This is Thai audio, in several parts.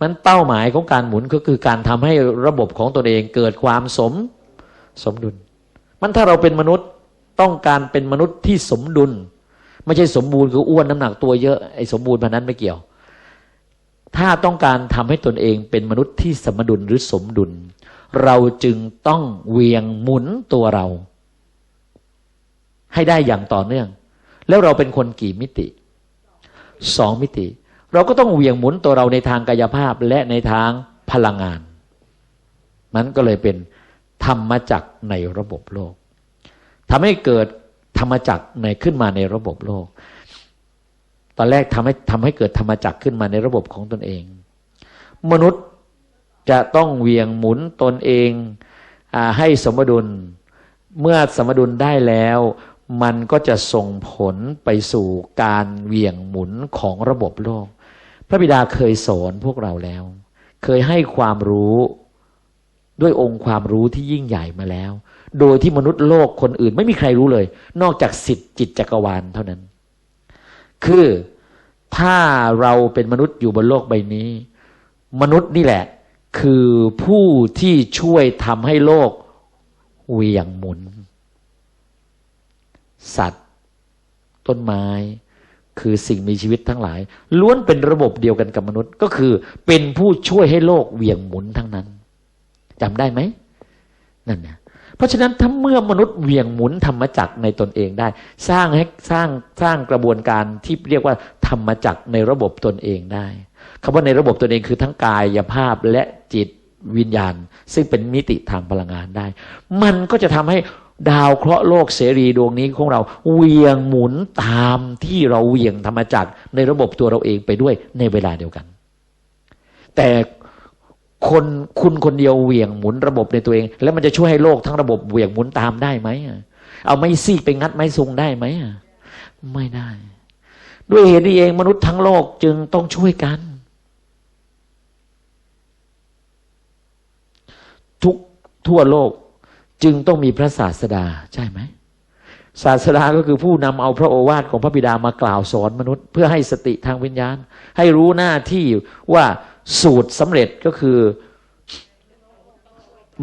มันเป้าหมายของการหมุนก็คือการทำให้ระบบของตนเองเกิดความสมสมดุล มันถ้าเราเป็นมนุษย์ต้องการเป็นมนุษย์ที่สมดุล ไม่ใช่สมบูรณ์คืออ้วนน้ำหนักตัวเยอะไอ้สมบูรณ์พันนั้นไม่เกี่ยว ถ้าต้องการทำให้ตนเองเป็นมนุษย์ที่สมดุลหรือสมดุล เราจึงต้องเวียงหมุนตัวเรา ให้ได้อย่างต่อเนื่อง แล้วเราเป็นคนกี่มิติสองมิติ เราก็ต้องเวียงหมุนตัวเราในทางกายภาพและในทางพลังงาน มันก็เลยเป็นธรรมจักรในระบบโลกทำให้เกิดธรรมจักรในขึ้นมาในระบบโลก ตอนแรกทำให้ทำให้เกิดธรรมจักรขึ้นมาในระบบของตนเอง มนุษย์จะต้องเวียงหมุนตนเองอให้สมดุล เมื่อสมดุลได้แล้ว มันก็จะส่งผลไปสู่การเวียงหมุนของระบบโลก พระบิดาเคยสอนพวกเราแล้ว เคยให้ความรู้ด้วยองค์ความรู้ที่ยิ่งใหญ่มาแล้ว โดยที่มนุษย์โลกคนอื่นไม่มีใครรู้เลย นอกจากสิทธิจิตจักรวาลเท่านั้น คือถ้าเราเป็นมนุษย์อยู่บนโลกใบนี้ มนุษย์นี่แหละ คือผู้ที่ช่วยทำให้โลกเวียงหมุน สัตว์ ต้นไม้ คือสิ่งมีชีวิตทั้งหลาย ล้วนเป็นระบบเดียวกันกับมนุษย์ ก็คือเป็นผู้ช่วยให้โลกเวียงหมุนทั้งนั้นจำได้ไหมนั่นนะเพราะฉะนั้นถ้าเมื่อมนุษย์เวียงหมุนธรรมจักรในตนเองได้ สร้างให้สร้างสร้างกระบวนการที่เรียกว่าธรรมจักรในระบบตนเองได้คำว่าในระบบตนเองคือทั้งกายภาพและจิตวิญญาณ ซึ่งเป็นมิติทางพลังงานได้ มันก็จะทำให้ ดาวเคราะห์โลกเสรีดวงนี้ของเราเวียงหมุนตามที่เราเวียงธรรมจักรในระบบตัวเราเองไปด้วยในเวลาเดียวกัน แต่คนคุณคนเดียวเวียงหมุนระบบในตัวเอง แล้วมันจะช่วยให้โลกทั้งระบบเวียงหมุนตามได้ไหมเอาไม้ซีกไปงัดไม้ทรงได้ไหมไม่ได้ ด้วยเหตุนี้เองมนุษย์ทั้งโลกจึงต้องช่วยกัน ทุกทั่วโลก จึงต้องมีพระศาสดาใช่ไหมศาสดาก็คือผู้นำเอาพระโอวาทของพระบิดามากล่าวสอนมนุษย์ เพื่อให้สติทางวิญญาณ ให้รู้หน้าที่ว่าสูตรสำเร็จก็คือ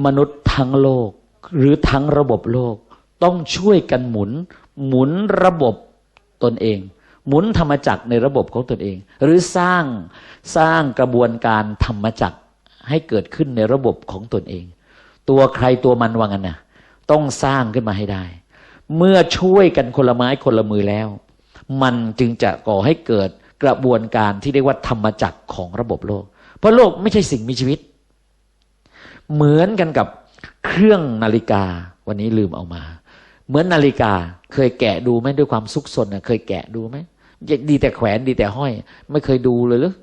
มนุษย์ทั้งโลก หรือทั้งระบบโลก ต้องช่วยกันหมุน หมุนระบบตนเอง หมุนธรรมจักรในระบบของตนเอง หรือสร้างสร้างกระบวนการธรรมจักรให้เกิดขึ้นในระบบของตนเอง ตัวใครตัวมันว่างันนะต้องสร้างขึ้นมาให้ได้ เมื่อช่วยกันคนละไม้คนละมือแล้ว มันจึงจะก่อให้เกิดกระบวนการที่เรียกว่าธรรมจักรของระบบโลก เพราะโลกไม่ใช่สิ่งมีชีวิต เหมือนกันกับเครื่องนาฬิกา วันนี้ลืมเอามา เหมือนนาฬิกาเคยแกะดูไหมด้วยความซุกซนเคยแกะดูไหมดีแต่แขวนดีแต่ห้อย ไม่เคยดูเลยหรือ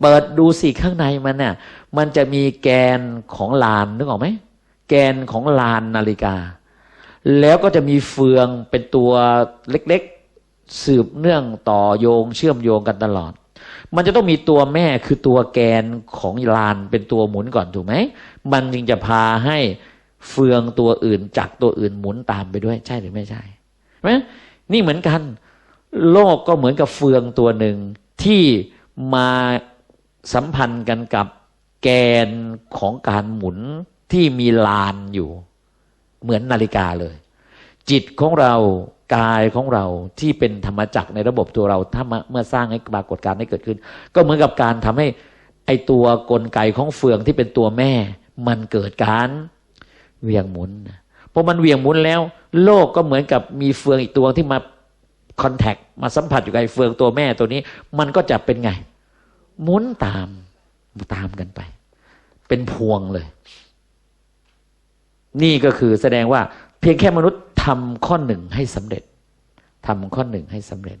เปิดดูสิข้างในมันน่ะมันจะมีแกนของลานนึกออกไหมแกนของลานนาฬิกา แล้วก็จะมีเฟืองเป็นตัวเล็กๆ สืบเนื่องต่อโยงเชื่อมโยงกันตลอด มันจะต้องมีตัวแม่คือตัวแกนของลานเป็นตัวหมุนก่อนถูกไหมมันจึงจะพาให้เฟืองตัวอื่นจากตัวอื่นหมุนตามไปด้วยใช่หรือไม่ใช่ไหมนี่เหมือนกัน โลกก็เหมือนกับเฟืองตัวหนึ่งที่มา สัมพันธ์กันกับแกนของการหมุนที่มีลานอยู่ เหมือนนาฬิกาเลย จิตของเรากายของเราที่เป็นธรรมจักรในระบบตัวเราถ้าเมื่อสร้างให้ปรากฏการให้เกิดขึ้น ก็เหมือนกับการทำให้ไอตัวกลไกของเฟืองที่เป็นตัวแม่ มันเกิดการเวียงหมุนพอมันเวียงหมุนแล้ว โลกก็เหมือนกับมีเฟืองอีกตัวที่มาคอนแทคมาสัมผัสอยู่กับไอเฟืองตัวแม่ตัวนี้ มันก็จะเป็นไง หมุนตามตามกันไป เป็นพวงเลย นี่ก็คือแสดงว่า เพียงแค่มนุษย์ทำข้อหนึ่งให้สำเร็จทำข้อหนึ่งให้สำเร็จ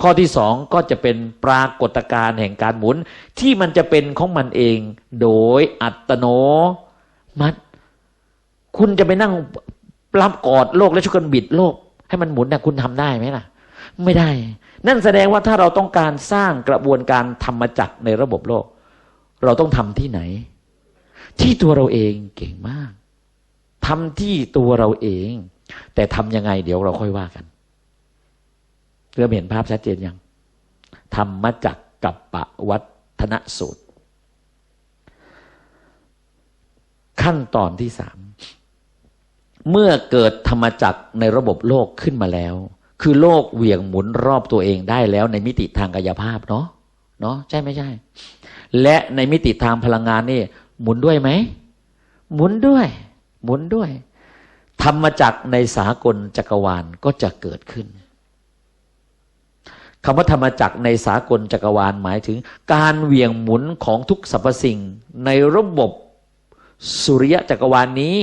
ข้อที่สองก็จะเป็นปรากฏการณ์แห่งการหมุน ที่มันจะเป็นของมันเอง โดยอัตโนมัติ คุณจะไปนั่งปลับกอดโลกและชุกันบิดโลก ให้มันหมุนนะคุณทำได้ไหมล่ะ ไม่ได้ นั่นแสดงว่าถ้าเราต้องการสร้างกระบวนการธรรมจักรในระบบโลก เราต้องทำที่ไหน ที่ตัวเราเองเก่งมากทำที่ตัวเราเอง แต่ทำยังไงเดี๋ยวเราค่อยว่ากันเริ่มเห็นภาพชัดเจนยังธรรมจักกับปะวัฒนสูตร ขั้นตอนที่สามเมื่อเกิดธรรมจักในระบบโลกขึ้นมาแล้ว คือโลกเหวี่ยงหมุนรอบตัวเองได้แล้วในมิติทางกายภาพเนาะเนาะใช่ไม่ใช่ และในมิติทางพลังงานนี่ หมุนด้วยไหมหมุนด้วย หมุนด้วย ธรรมจักรในสากลจักรวาลก็จะเกิดขึ้นคำว่าธรรมจักรในสากลจักรวาลหมายถึง การเหวี่ยงหมุนของทุกสรรพสิ่ง ในระบบสุริยะจักรวาลนี้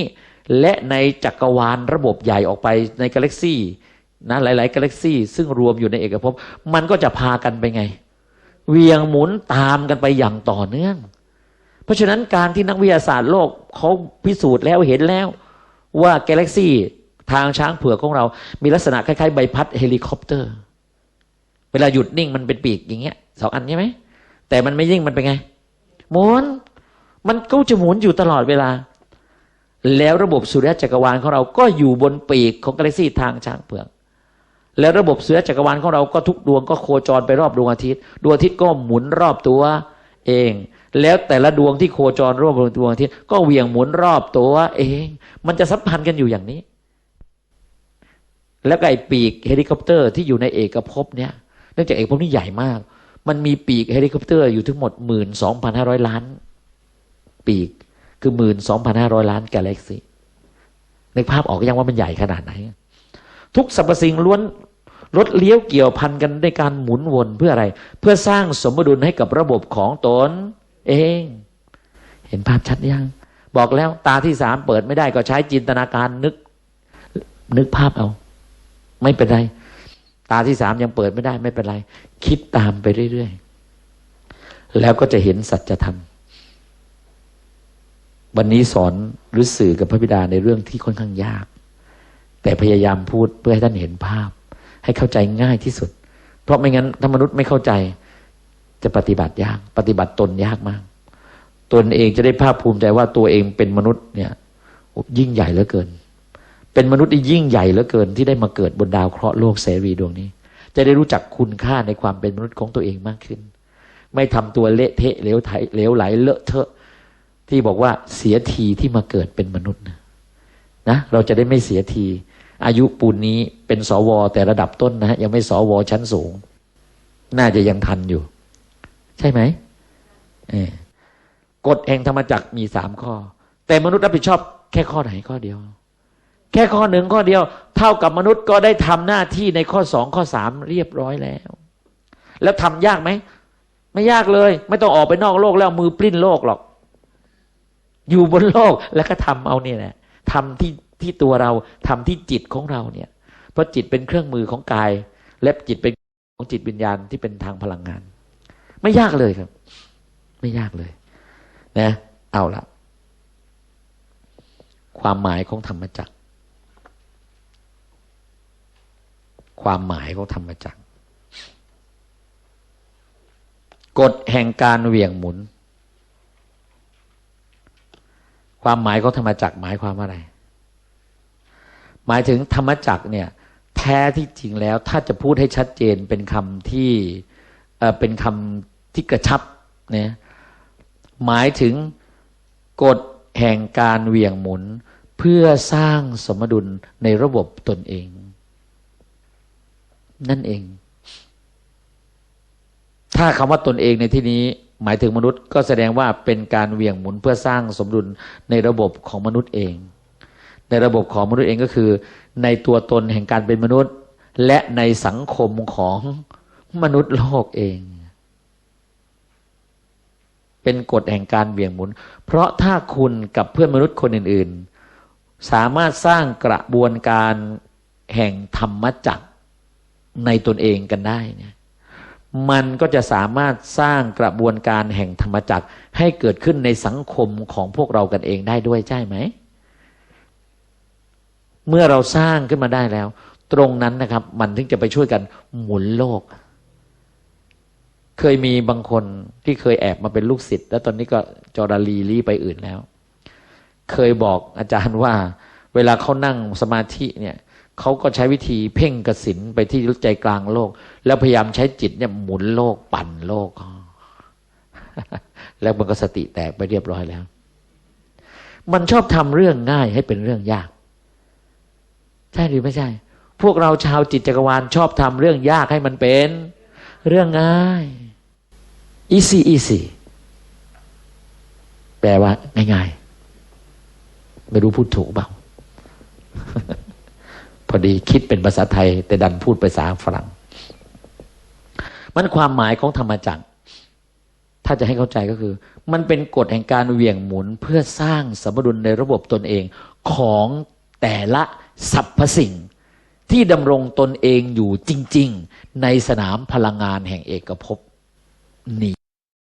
และในจักรวาลระบบใหญ่ออกไปในกาแล็กซี่ นะหลาย ๆ กาแล็กซี่ซึ่งรวมอยู่ในเอกภพมันก็จะพากันไปไง เวียงหมุนตามกันไปอย่างต่อเนื่อง เพราะฉะนั้นการที่นักวิทยาศาสตร์โลกเขาพิสูจน์แล้วเห็นแล้วว่ากาแล็กซี่ทางช้างเผือกของเรา มีลักษณะคล้าย ๆ ใบพัดเฮลิคอปเตอร์ เวลาหยุดนิ่งมันเป็นปีกอย่างเงี้ยสองอันใช่ไหม แต่มันไม่ยิ่งมันเป็นไง หมุน มันก็จะหมุนอยู่ตลอดเวลา แล้วระบบสุริยะจักรวาลของเราก็อยู่บนปีกของกาแล็กซี่ทางช้างเผือก แล้วระบบเสุริยะจักรวาลของเราก็ทุกดวงก็โคจรไปรอบดวงอาทิตย์ ดวงอาทิตย์ก็หมุนรอบตัวเอง แล้วแต่ละดวงที่โคจรรอบดวงอาทิตย์ ก็เวียงหมุนรอบตัวเอง มันจะสัมพันธ์กันอยู่อย่างนี้ แล้วก็ไอ้ปีกเฮลิคอปเตอร์ที่อยู่ในเอกภพเนี่ยเนื่องจากเอกภพนี่ใหญ่มาก มันมีปีกเฮลิคอปเตอร์อยู่ทั้งหมดหมื่นสองพันห้าร้อยล้าน ปีกคือหมื่นสองพันห้าร้อยล้านกาแล็กซี่ในกภาพออกยังว่ามันใหญ่ขนาดไหน ทุกสรรพสิ่งล้วนรถเลี้ยวเกี่ยวพันกันในการหมุนวนเพื่ออะไร เพื่อสร้างสมดุลให้กับระบบของตนเอง เห็นภาพชัดยัง บอกแล้วตาที่สามเปิดไม่ได้ก็ใช้จินตนาการนึก นึกภาพเอา ไม่เป็นไร ตาที่สามยังเปิดไม่ได้ไม่เป็นไร คิดตามไปเรื่อยๆ แล้วก็จะเห็นสัจธรรม วันนี้สอนหรือสื่อกับพระบิดาในเรื่องที่ค่อนข้างยาก แต่พยายามพูดเพื่อให้ท่านเห็นภาพ ให้เข้าใจง่ายที่สุด เพราะไม่งั้นถ้ามนุษย์ไม่เข้าใจ จะปฏิบัติยาก ปฏิบัติตนยากมาก ตนเองจะได้ภาคภูมิใจว่าตัวเองเป็นมนุษย์เนี่ย ยิ่งใหญ่เหลือเกิน เป็นมนุษย์ที่ยิ่งใหญ่เหลือเกิน ที่ได้มาเกิดบนดาวเคราะห์โลกเสรีดวงนี้ จะได้รู้จักคุณค่าในความเป็นมนุษย์ของตัวเองมากขึ้น ไม่ทำตัวเละเทะเหลวไถเหลวไหลเลอะเทอะ ที่บอกว่าเสียทีที่มาเกิดเป็นมนุษย์นะนะเราจะได้ไม่เสียที อายุปูนนี้เป็นสวแต่ระดับต้นนะฮะยังไม่สวชั้นสูง น่าจะยังทันอยู่ ใช่ไหมกฎแห่งธรรมจักรมีสามข้อ แต่มนุษย์รับผิดชอบแค่ข้อไหนข้อเดียว แค่ข้อหนึ่งข้อเดียว เท่ากับมนุษย์ก็ได้ทำหน้าที่ในข้อสองข้อสามเรียบร้อยแล้ว แล้วทำยากไหมไม่ยากเลย ไม่ต้องออกไปนอกโลกแล้วมือปลิ้นโลกหรอก อยู่บนโลกแล้วก็ทำเอาเนี่ยแหละทำที่ ที่ตัวเราทำที่จิตของเราเนี่ย เพราะจิตเป็นเครื่องมือของกาย และจิตเป็นของจิตวิญญาณที่เป็นทางพลังงาน ไม่ยากเลยครับ ไม่ยากเลย นะ เอาละความหมายของธรรมจักร ความหมายของธรรมจักร กฎแห่งการเหวี่ยงหมุน ความหมายของธรรมจักรหมายความว่าอะไร หมายถึงธรรมจักเนี่ย แท้ที่จริงแล้วถ้าจะพูดให้ชัดเจนเป็นคำที่เอ่อเป็นคำที่กระชับเนี่ยหมายถึงกฎแห่งการเหวี่ยงหมุนเพื่อสร้างสมดุลในระบบตนเอง นั่นเอง ถ้าคำว่าตนเองในที่นี้ หมายถึงมนุษย์ก็แสดงว่าเป็นการเหวี่ยงหมุนเพื่อสร้างสมดุลในระบบของมนุษย์เอง ในระบบของมนุษย์เองก็คือ ในตัวตนแห่งการเป็นมนุษย์ และในสังคมของมนุษย์โลกเอง เป็นกฎแห่งการเบี่ยงหมุน เพราะถ้าคุณกับเพื่อนมนุษย์คนอื่น ๆ สามารถสร้างกระบวนการแห่งธรรมจักรในตนเองกันได้เนี่ยมันก็จะสามารถสร้างกระบวนการแห่งธรรมจักรให้เกิดขึ้นในสังคมของพวกเรากันเองได้ด้วยใช่ไหม เมื่อเราสร้างขึ้นมาได้แล้ว ตรงนั้นนะครับ มันถึงจะไปช่วยกันหมุนโลก เคยมีบางคนที่เคยแอบมาเป็นลูกศิษย์แล้วตอนนี้ก็จอราลีลีไปอื่นแล้ว เคยบอกอาจารย์ว่า เวลาเขานั่งสมาธิเนี่ยเขาก็ใช้วิธีเพ่งกสินไปที่ใจกลางโลก แล้วพยายามใช้จิตเนี่ยหมุนโลกปั่นโลก แล้วมันก็สติแตกไปเรียบร้อยแล้ว มันชอบทำเรื่องง่ายให้เป็นเรื่องยาก ใช่หรือไม่ใช่ พวกเราชาวจิตจักรวาลชอบทำเรื่องยากให้มันเป็น เรื่องง่าย easy easy แปลว่า ง่ายๆ ไม่รู้พูดถูกเปล่า พอดีคิดเป็นภาษาไทย แต่ดันพูดภาษาฝรั่ง มันความหมายของธรรมจักร ถ้าจะให้เข้าใจก็คือ มันเป็นกฎแห่งการเหวี่ยงหมุนเพื่อสร้างสมดุลในระบบตนเองของแต่ละ สรรพสิ่งที่ดำรงตนเองอยู่จริง ๆ ในสนามพลังงานแห่งเอกภพนี้